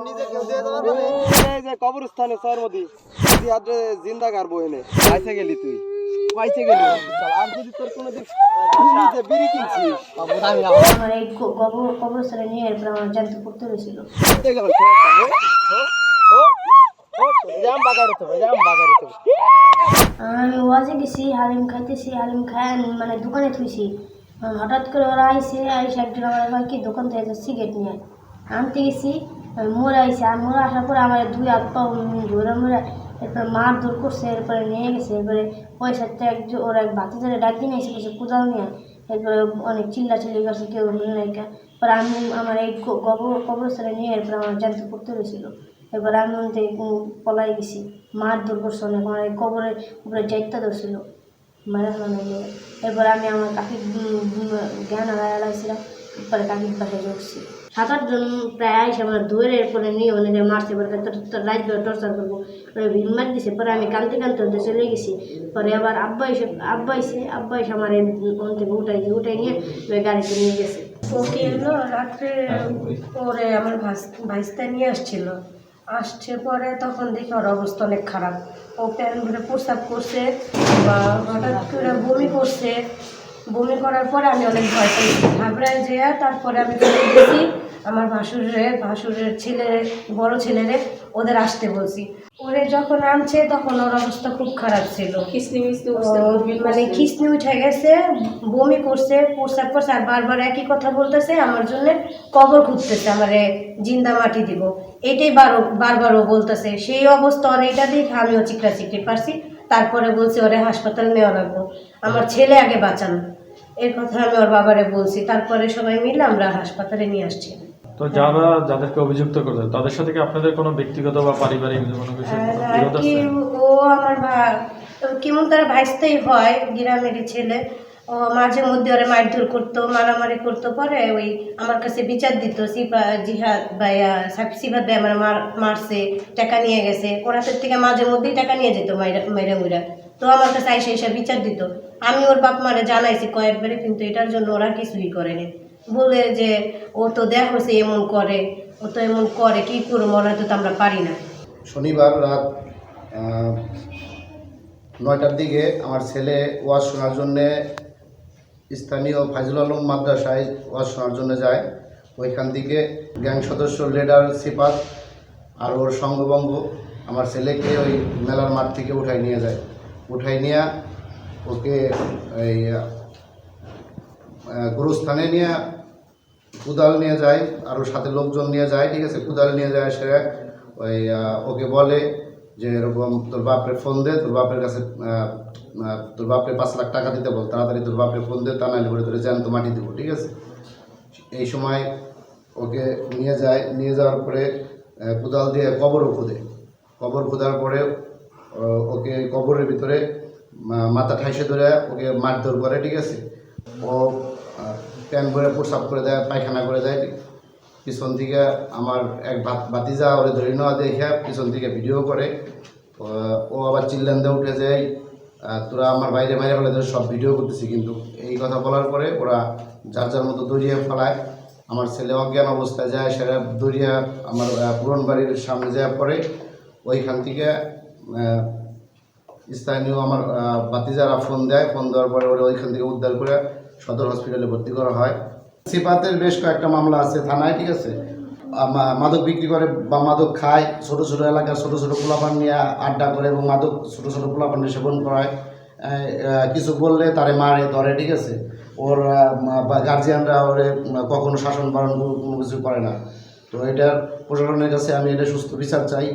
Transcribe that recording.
নিজে কেউ দিয়ে দেওয়ার পারে এই যে কবরস্থানে সর মধ্যে তুই আজ জিন্দা গার বহেনে পাইছে গেলি তুই পাইছে গেলি চল, আর যদি তোর কোনো দিন নিজে বিড়ি কিনছিস আমার এই কবর কবরস্থানে নিয়ে এরপর আমার জানতে পড়তে হয়েছিল আমি ওয়াজে গেছি হালিম খাইতেছি হালিম খাই মানে দোকানে থুইছি হঠাৎ করে ওরা আইসে আইসে একজন আমার কি দোকান থেকে সিগারেট নিয়ে আনতে গেছি মোড় আইসে আর মোড় আসার পরে আমার দুই হাত পা ধরে মোড়ে এরপরে মার দূর করছে এরপরে নিয়ে গেছে এরপরে পয়সাতে একজন ওরা এক বাতি ধরে ডাক দিয়ে এসে কিছু কোদাল নিয়ে। এরপরে অনেক চিল্লা চিল্লি করছে কেউ নায়িকা পরে আমি আমার এই কবর কবরস্থানে নিয়ে এরপরে আমার জানতে পড়তে হয়েছিল। এবার আমি ওনতে পলাই গেছি। মার দূর করছে অনেক আমার এই কবরের উপরে যাইতে ধরছিল। মারা ফেলানো নিয়ে এরপর আমি আমার উম, জ্ঞান হারাই হারাইছিলাম পরে কাকির পাশে ঢুকছি সাত আটজন প্রায় আইসে আমার ধরে এরপরে নিয়ে অনেকে মারছে পরে তোর তোর রাত ধরে টর্চার করব। পরে ভিন মার দিছে, পরে আমি কানতে কানতে ওদের চলে গেছি। পরে আবার আব্বা এসে আব্বা এসে আব্বা এসে আমার ওন থেকে উঠাইছে উঠাই নিয়ে ওই গাড়িতে নিয়ে গেছে। ওকে এলো, রাত্রে পরে আমার ভাইস্তা নিয়ে আসছিল। আসছে পরে তখন দেখি ওর অবস্থা অনেক খারাপ। ও প্যান ধরে প্রস্রাব করছে, বা হঠাৎ করে বমি করছে বমি করার পরে আমি অনেক ভয় পেয়েছি ঘাবড়ায় যেয়ে তারপরে আমি গেছি আমার ভাসুরের ভাসুরের ছেলে বড় ছেলেরে ওদের আসতে বলছি। ওরে যখন আনছে তখন ওর অবস্থা খুব খারাপ ছিল। ও মানে খিসনি উঠে গেছে বমি করছে প্রস্রাব করছে আর বারবার একই কথা বলতেছে আমার জন্য কবর খুঁজতেছে আমারে জিন্দা মাটি দিব। এটাই বারো বারবারও বলতেছে সেই অবস্থা ওর এটা দেখে আমিও চিকরা চিকরি পারছি। তারপরে বলছে ওরে হাসপাতাল নেওয়া লাগবো। আমার ছেলে আগে বাঁচান। এর কথা আমি ওর বাবারে বলছি তারপরে সবাই মিলে আমরা হাসপাতালে নিয়ে আসছি। তো যারা যাদেরকে অভিযুক্ত করছে তাদের সাথে কি আপনাদের কোনো ব্যক্তিগত বা পারিবারিক কোনো কিছু বিরোধ আছে? ও আমার ভা- কেমন তার ভাইস্তেই হয় গ্রামেরই ছেলে। ও মাঝে মধ্যে ওরা মারধর করতো মারামারি করতো পরে ওই আমার কাছে বিচার দিত সিপা জিহাদ ভাইয়া সিফাত ভাই আমার মার মারছে টাকা নিয়ে গেছে। ওরা থেকে মাঝে মধ্যেই টাকা নিয়ে যেত মাইরা মাইরা মুইরা। তো আমার কাছে আইসে এসে বিচার দিত। আমি ওর বাপ মারে জানাইছি কয়েকবারে কিন্তু এটার জন্য ওরা কিছুই করেনি। বলে যে, ও তো দেখ এমন করে, ও তো এমন করে, কি করব? ওরা তো আমরা পারি না। শনিবার রাত নয়টার দিকে আমার ছেলে ওয়াজ শোনার জন্যে স্থানীয় ফাইজুল আলম মাদ্রাসায় ওয়াজ শোনার জন্য যায়। ওইখান থেকে গ্যাং সদস্য, লিডার, সিপাত আর ওর সঙ্গবঙ্গ আমার ছেলেকে ওই মেলার মাঠ থেকে উঠাই নিয়ে যায়। উঠাই নিয়ে ওকে এই গুরুস্থানে নিয়ে কুদাল নিয়ে যায়, আর ওর সাথে লোকজন নিয়ে যায়, ঠিক আছে? কুদাল নিয়ে যায়, সে, ওই ওকে বলে যে, এরকম তোর বাপরে ফোন দে, তোর বাপের কাছে তোর বাপরে পাঁচ লাখ টাকা দিতে বল, তাড়াতাড়ি তোর বাপরে ফোন দে, তা নাহলে পরে তোর জ্যান্ত মাটি দেবো। ঠিক আছে? এই সময় ওকে নিয়ে যায়, নিয়ে যাওয়ার পরে কোদাল দিয়ে কবরও খুদে কবর খোদার পরে ওকে কবরের ভিতরে মাথা ঠাইসে ধরে ওকে মারধর করে ঠিক আছে? ও আহ, প্যান ভরে প্রসাব করে দেয় পায়খানা করে দেয় পিছন থেকে আমার এক ভাত বাতিজা ওরে ধরে নেওয়া দেখে পিছন থেকে ভিডিও করে। ও- আবার চিল্লান দিয়ে উঠে যায় তোরা আমার বাইরে বাইরে ফেলে তোরা সব ভিডিও করতেছি। কিন্তু এই কথা বলার পরে ওরা যার যার মতো দড়িয়ে ফেলায়। আমার ছেলে অজ্ঞান অবস্থায় যায় সেটা দড়িয়ে আমার পুরন বাড়ির সামনে যাওয়ার পরে ওইখান থেকে স্থানীয় আমার বাতিজারা ফোন দেয় ফোন দেওয়ার পরে ওরা ওইখান থেকে উদ্ধার করে সদর হসপিটালে ভর্তি করা হয়। সিপাতের বেশ কয়েকটা মামলা আছে থানায়, ঠিক আছে? মাদক বিক্রি করে বা মাদক খায়, ছোট ছোট এলাকার ছোট ছোট পোলাপান নিয়ে আড্ডা করে এবং মাদক ছোট ছোট পোলাপান সেবন করায়। কিছু বললে তারে মারে, ধরে, ঠিক আছে? ওর গার্জিয়ানরা ওরে কখনো শাসন বারণ কোনো কিছু করে না। তো এটার প্রশাসনের কাছে আমি এটা সুস্থ বিচার চাই।